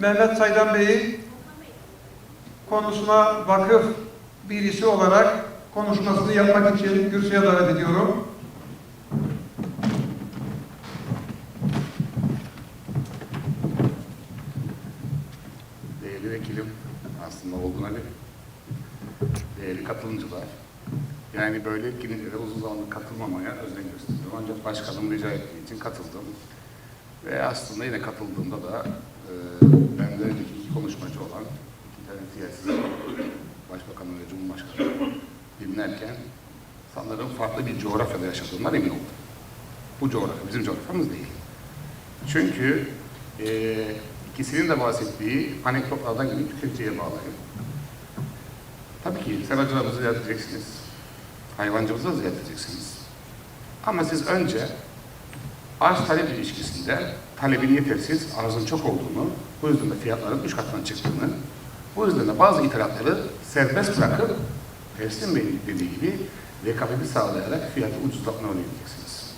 Mehmet Saydan Bey'i konusuna vakıf birisi olarak konuşmasını yapmak için kürsüye davet ediyorum. Değerli vekilim aslında olduğuna göre. Değerli katılımcılar. Yani böyle etkinliklere uzun zamandır katılmamaya özen gösterdim. Ancak başkanım rica ettiği için katıldım. Ve aslında yine katıldığımda da e, benden önceki iki konuşmacı olan internet siyasi başbakanı ve cumhurbaşkanı dinlerken sanırım farklı bir coğrafyada yaşadığımdan emin oldum. Bu coğrafya bizim coğrafyamız değil. Çünkü e, ikisinin de bahsettiği anekdotlardan gibi tüketiciye bağlayın. Tabii ki seracılarımızı ziyaret edeceksiniz. Hayvancımızı ziyaret edeceksiniz. Ama siz önce arz talep ilişkisinde talebin yetersiz, arzın çok olduğunu, bu yüzden de fiyatların üç katına çıktığını, bu yüzden de bazı ithalatları serbest bırakıp Ersin Bey'in dediği gibi rekabeti sağlayarak fiyatı ucuzlatma öğreneceksiniz.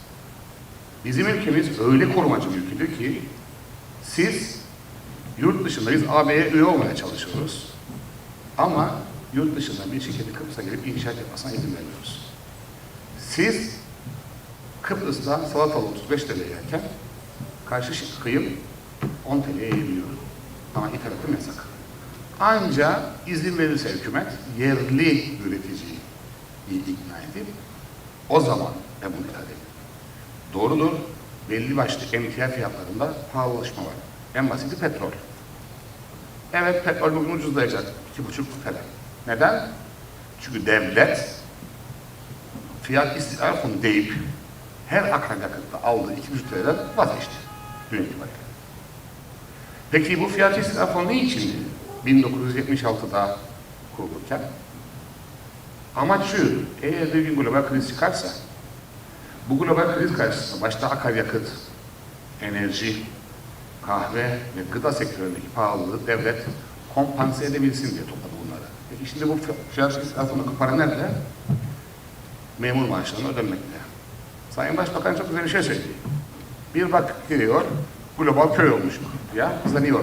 Bizim ülkemiz öyle korumacı bir ülkedir ki siz yurt dışındayız, AB'ye üye olmaya çalışıyoruz. Ama yurt dışından bir şirketi Kıbrıs'a gelip inşaat yapmasına izin vermiyoruz. Siz Kıbrıs'ta salatalı 35 TL yerken karşı kıyım 10 TL'ye yiyebiliyor. Ama ithalatım yasak. Anca izin verirse hükümet yerli üreticiyi ikna edip o zaman ben bunu ithal ederim. Doğrudur. Belli başlı emtia fiyatlarında pahalılaşma var. En basiti petrol. Evet petrol bugün ucuzlayacak. iki buçuk falan. Neden? Çünkü devlet fiyat istikrar fonu deyip her akaryakıtta aldığı iki buçuk liradan vazgeçti. Dün itibariyle. Peki bu fiyat istikrar fonu ne içindi? 1976'da kurulurken. Amaç şu, eğer bir gün global kriz çıkarsa bu global kriz karşısında başta akaryakıt, enerji, kahve ve gıda sektöründeki pahalılığı devlet kompanse edebilsin diye topladı bunları. Peki şimdi bu fiyat israfındaki para nerede? Memur maaşlarına ödenmekte. Sayın Başbakan çok güzel bir şey söyledi. Bir baktık geliyor, global köy olmuş bu. Ya, hızlanıyor.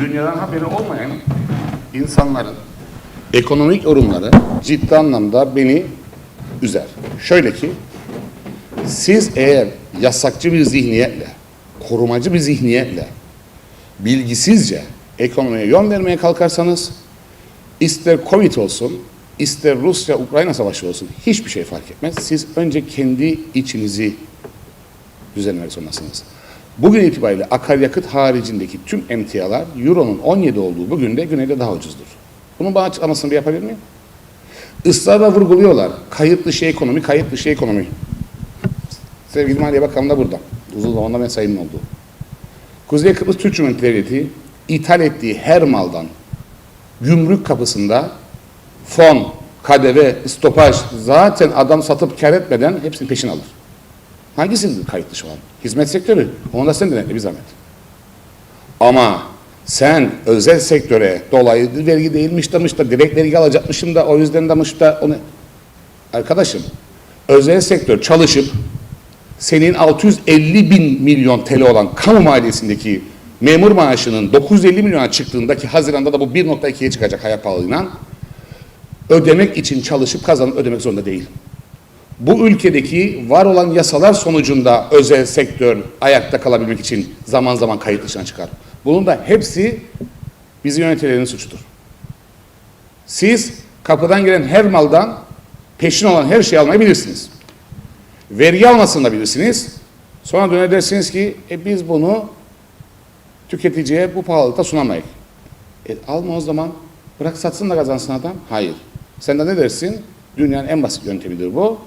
Dünyadan haberi olmayan insanların ekonomik yorumları ciddi anlamda beni üzer. Şöyle ki, siz eğer yasakçı bir zihniyetle, korumacı bir zihniyetle, bilgisizce ekonomiye yön vermeye kalkarsanız, ister Covid olsun, ister Rusya-Ukrayna savaşı olsun, hiçbir şey fark etmez. Siz önce kendi içinizi düzenlemek zorundasınız. Bugün itibariyle akaryakıt haricindeki tüm emtialar Euro'nun 17 olduğu bugün de güneyde daha ucuzdur. Bunun bana açıklamasını bir yapabilir miyim? Israrla vurguluyorlar. Kayıt dışı ekonomi, kayıt dışı ekonomi. Sevgili Maliye Bakanı da burada. Uzun zamandır ben sayımın olduğu. Kuzey Kıbrıs Türk Cumhuriyeti ithal ettiği her maldan gümrük kapısında fon, KDV, stopaj zaten adam satıp kar etmeden hepsini peşin alır. Hangisi kayıt dışı olan? Hizmet sektörü. Onu da sen denetle bir zahmet. Ama sen özel sektöre dolayı vergi değilmiş demiş da direkt vergi alacakmışım da o yüzden demiş da onu... Arkadaşım özel sektör çalışıp senin 650 bin milyon TL olan kamu maliyesindeki memur maaşının 950 milyona çıktığındaki Haziran'da da bu 1.2'ye çıkacak hayat pahalılığıyla ödemek için çalışıp kazanıp ödemek zorunda değil. Bu ülkedeki var olan yasalar sonucunda özel sektör ayakta kalabilmek için zaman zaman kayıt dışına çıkar. Bunun da hepsi bizi yöneticilerin suçudur. Siz kapıdan gelen her maldan peşin olan her şeyi almayı bilirsiniz. Vergi almasını da bilirsiniz. Sonra döner dersiniz ki e biz bunu tüketiciye bu pahalılıkta sunamayız. E, alma o zaman. Bırak satsın da kazansın adam. Hayır. Sen de ne dersin? Dünyanın en basit yöntemidir bu.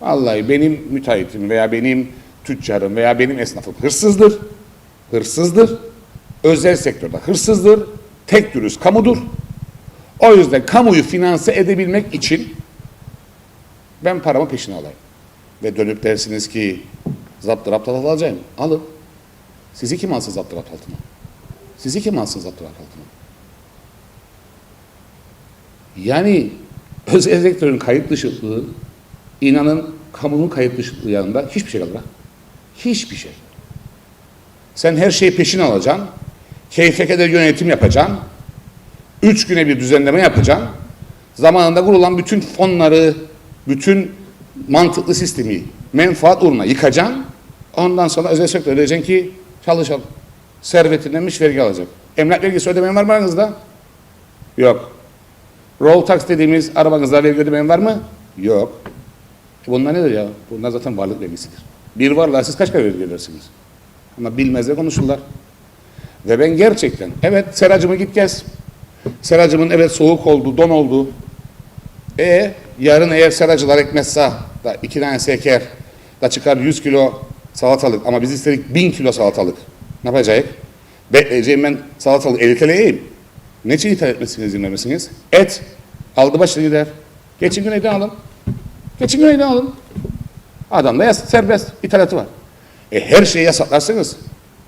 Vallahi benim müteahhitim veya benim tüccarım veya benim esnafım hırsızdır. Hırsızdır. Özel sektörde hırsızdır. Tek dürüst kamudur. O yüzden kamuyu finanse edebilmek için ben paramı peşine alayım. Ve dönüp dersiniz ki zaptı rapt alacağım. Alın. Sizi kim alsın zaptı rapt altına? Sizi kim alsın zaptı rapt altına? Yani özel sektörün kayıt dışılığı inanın kamunun kayıt dışılığı yanında hiçbir şey kalır. Hiçbir şey. Sen her şeyi peşin alacaksın. KFK'de yönetim yapacaksın. Üç güne bir düzenleme yapacaksın. Zamanında kurulan bütün fonları, bütün mantıklı sistemi menfaat uğruna yıkacaksın. Ondan sonra özel sektör diyeceksin ki çalışalım. Servetindenmiş vergi alacak. Emlak vergisi ödemeyen var mı aranızda? Yok. Roll tax dediğimiz arabanızda vergi ödemeyen var mı? Yok. E bunlar nedir ya? Bunlar zaten varlık vergisidir. Bir varlığa siz kaç para vergi ödersiniz? Ama bilmezler konuşurlar. Ve ben gerçekten, evet seracımı git gez. Seracımın evet soğuk oldu, don oldu. E yarın eğer seracılar ekmezse da iki tane seker da çıkar 100 kilo salatalık ama biz istedik 1000 kilo salatalık. Ne yapacağız? Bekleyeceğim ben salatalık 50 TL yiyeyim. Ne için ithal etmesini izin vermesiniz? Et. Aldı başını gider. Geçin güneyden alın. Geçin güneyden alın. Adamda yas serbest ithalatı var. E her şeyi yasaklarsınız.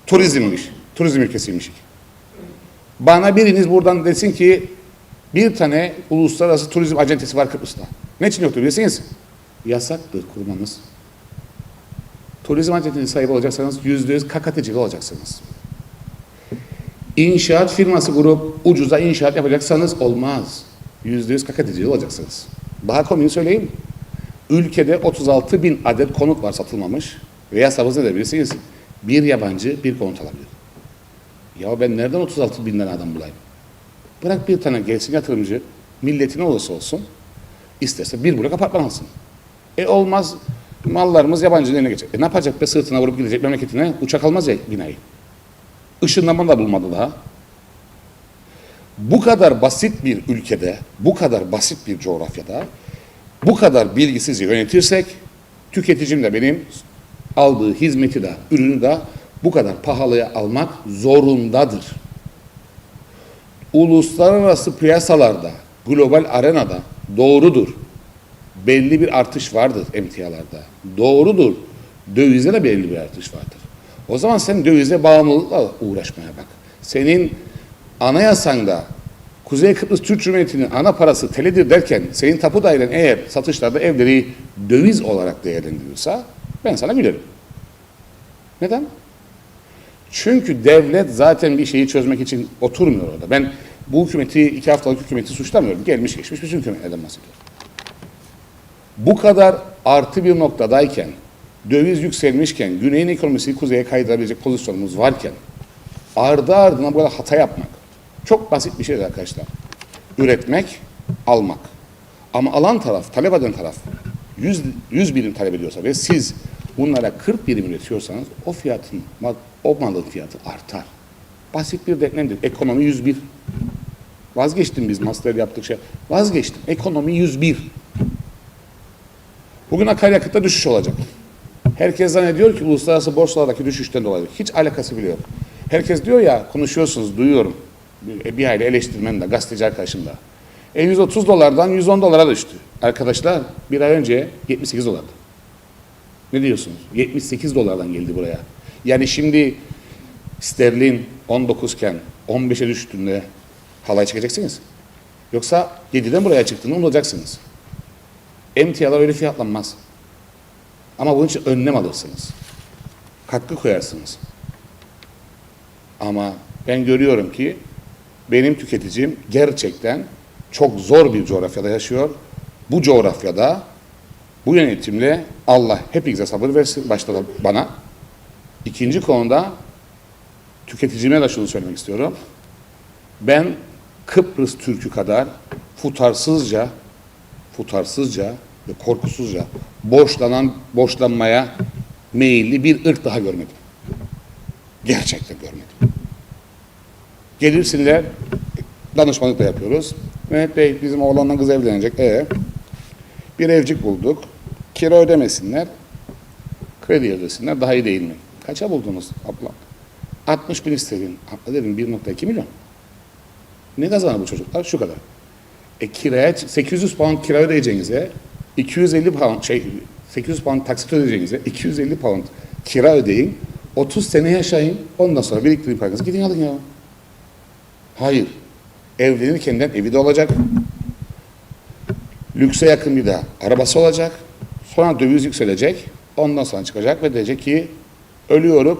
Turizmmiş. Turizm ülkesiymiş. Bana biriniz buradan desin ki bir tane uluslararası turizm acentesi var Kıbrıs'ta. Ne için yoktur bilirsiniz? Yasaktır kurmanız. Turizm acentesi sahibi olacaksanız yüzde yüz kakatecili olacaksınız. İnşaat firması kurup ucuza inşaat yapacaksanız olmaz. Yüzde yüz kakatecili olacaksınız. Daha komiğini söyleyeyim. Ülkede 36 bin adet konut var satılmamış. Ve yasabız ne bilirsiniz? Bir yabancı bir konut alabilir. Ya ben nereden 36 binden adam bulayım? Bırak bir tane gelsin yatırımcı, milleti ne olursa olsun, isterse bir blok apartman alsın. E olmaz, mallarımız yabancının eline geçecek. E ne yapacak be sırtına vurup gidecek memleketine, uçak almaz ya binayı. Işınlama da bulmadı daha. Bu kadar basit bir ülkede, bu kadar basit bir coğrafyada, bu kadar bilgisiz yönetirsek, tüketicim de benim aldığı hizmeti de, ürünü de bu kadar pahalıya almak zorundadır. Uluslararası piyasalarda, global arenada doğrudur. Belli bir artış vardır emtialarda. Doğrudur. Dövize de belli bir artış vardır. O zaman sen dövize bağımlılıkla uğraşmaya bak. Senin anayasanda Kuzey Kıbrıs Türk Cumhuriyeti'nin ana parası teledir derken senin tapu dairen eğer satışlarda evleri döviz olarak değerlendiriyorsa ben sana gülerim. Neden? Çünkü devlet zaten bir şeyi çözmek için oturmuyor orada. Ben bu hükümeti, iki haftalık hükümeti suçlamıyorum. Gelmiş geçmiş bütün hükümetlerden bahsediyorum. Bu kadar artı bir noktadayken, döviz yükselmişken, güneyin ekonomisini kuzeye kaydırabilecek pozisyonumuz varken, ardı ardına böyle hata yapmak, çok basit bir şeydir arkadaşlar. Üretmek, almak. Ama alan taraf, talep eden taraf 100, 100 birim talep ediyorsa ve siz bunlara 40 birim üretiyorsanız o fiyatın, o malın fiyatı artar. Basit bir denklemdir. Ekonomi 101. Vazgeçtim biz master yaptık şey. Vazgeçtim. Ekonomi 101. Bugün akaryakıtta düşüş olacak. Herkes zannediyor ki uluslararası borsalardaki düşüşten dolayı. Hiç alakası bile yok. Herkes diyor ya konuşuyorsunuz duyuyorum. Bir, bir aile eleştirmen de gazeteci arkadaşım da. E 130 dolardan 110 dolara düştü. Arkadaşlar bir ay önce 78 dolardı. Ne diyorsunuz? 78 dolardan geldi buraya. Yani şimdi sterlin 19 iken 15'e düştüğünde halay çekeceksiniz. Yoksa 7'den buraya çıktığını unutacaksınız. Emtialar öyle fiyatlanmaz. Ama bunun için önlem alırsınız. Katkı koyarsınız. Ama ben görüyorum ki benim tüketicim gerçekten çok zor bir coğrafyada yaşıyor. Bu coğrafyada bu yönetimle Allah hepinize sabır versin. Başta da bana. İkinci konuda tüketicime de şunu söylemek istiyorum. Ben Kıbrıs Türk'ü kadar futarsızca, futarsızca korkusuzca borçlanan, borçlanmaya meyilli bir ırk daha görmedim. Gerçekten görmedim. Gelirsinler, danışmanlık da yapıyoruz. Mehmet Bey bizim oğlanla kız evlenecek. E bir evcik bulduk. Kira ödemesinler. Kredi ödesinler. Daha iyi değil mi? Kaça buldunuz abla? 60 bin istedin. Abla dedim 1.2 milyon. Ne kazanır bu çocuklar? Şu kadar. E kiraya 800 pound kira ödeyeceğinize 250 pound şey 800 pound taksit ödeyeceğinize 250 pound kira ödeyin. 30 sene yaşayın. Ondan sonra biriktirin paranızı gidin alın ya. Hayır. Evlenirkenden evi de olacak. Lükse yakın bir de arabası olacak. Sonra döviz yükselecek. Ondan sonra çıkacak ve diyecek ki ölüyoruz.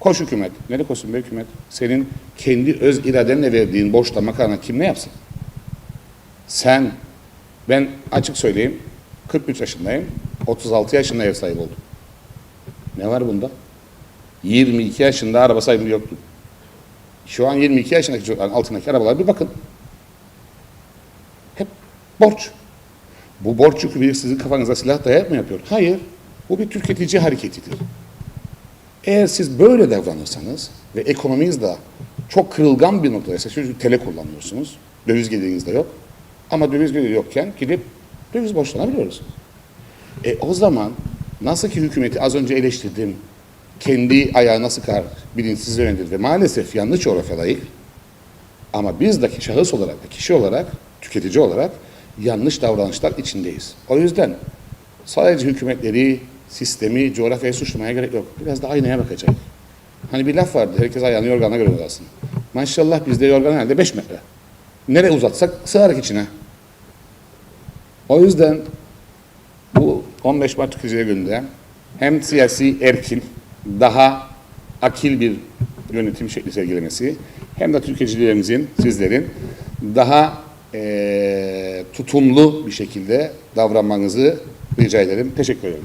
Koş hükümet. Nereye koşsun be hükümet? Senin kendi öz iradenle verdiğin borçla makarna kim ne yapsın? Sen, ben açık söyleyeyim, 43 yaşındayım, 36 yaşında ev sahibi oldum. Ne var bunda? 22 yaşında araba sahibi yoktu. Şu an 22 yaşındaki çocukların altındaki arabalara bir bakın. Hep borç. Bu borç yükü bir sizin kafanıza silah dayayarak mı yapıyor? Hayır. Bu bir tüketici hareketidir. Eğer siz böyle davranırsanız ve ekonominiz de çok kırılgan bir noktadaysa, çünkü tele kullanıyorsunuz, döviz geliriniz de yok. Ama döviz geliri yokken gidip döviz borçlanabiliyoruz. E o zaman nasıl ki hükümeti az önce eleştirdim, kendi ayağına sıkar, bilinçsiz yönetir ve maalesef yanlış coğrafyadayız. Ama biz de şahıs olarak, kişi olarak, tüketici olarak yanlış davranışlar içindeyiz. O yüzden sadece hükümetleri, sistemi, coğrafyayı suçlamaya gerek yok. Biraz da aynaya bakacak. Hani bir laf vardı, herkes ayağını yorganına göre uzatsın. Maşallah bizde yorgan herhalde 5 metre. Nereye uzatsak sığar içine. O yüzden bu 15 Mart Günü'nde hem siyasi erkil, daha akil bir yönetim şekli sergilemesi hem de tüketicilerimizin, sizlerin daha eee, tutumlu bir şekilde davranmanızı rica ederim. Teşekkür ederim.